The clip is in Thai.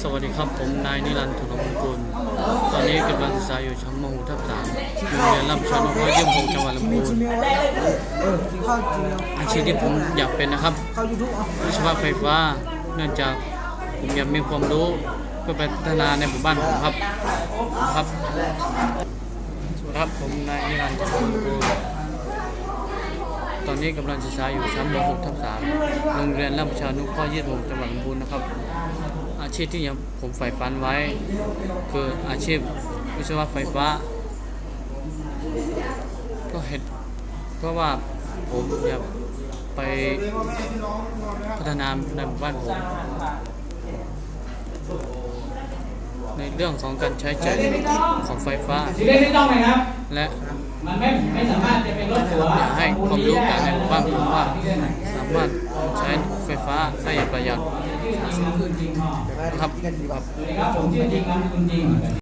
สวัสดีครับ ผมนายนิรันดร์ถุนมงกุลตอนนี้กำลังศึกษาอยู่ชั้นม .6 ทับสามโรงเรียนรับชนอำเภอเยี่ยมพงจังหวัดลำพูนอาวจริงแล้วอาชีพที่ผมอยากเป็นนะครับเข้ายูทูบเอาวิศวะไฟฟ้า เนื่องจากผมอยากมีความรู้เพื่อไปพัฒนาในหมู่บ้านผมครับครับสวัสดีครับผมนายนิรันดร์ถุนมงกุลตอนนี้กำลังศึกษาอยู่ชั้นม .6 ทับสามโรงเรียนรับประชานุเคราะห์เยี่ยมพงจังหวัดลำพูนนะครับ ชีพที่ผมใฝ่ฝันไว้ คืออาชีพวิศวะไฟฟ้า ก็เห็นเพราะว่าผมอยากไปพัฒนาในหมู่บ้านผมในเรื่องของการใช้จ่ายของไฟฟ้าและ มันไม่ไม่สามารถจะเป็นรถหัวอยากให้ความรู้กันในหมู่บ้านผมว่าสามารถใช้ไฟฟ้าได้อย่างประหยัดชื่อจริงนามสกุลจริงพ่อครับกินกันดีกว่าสวัสดีครับผมชื่อจริงนามสกุลจริง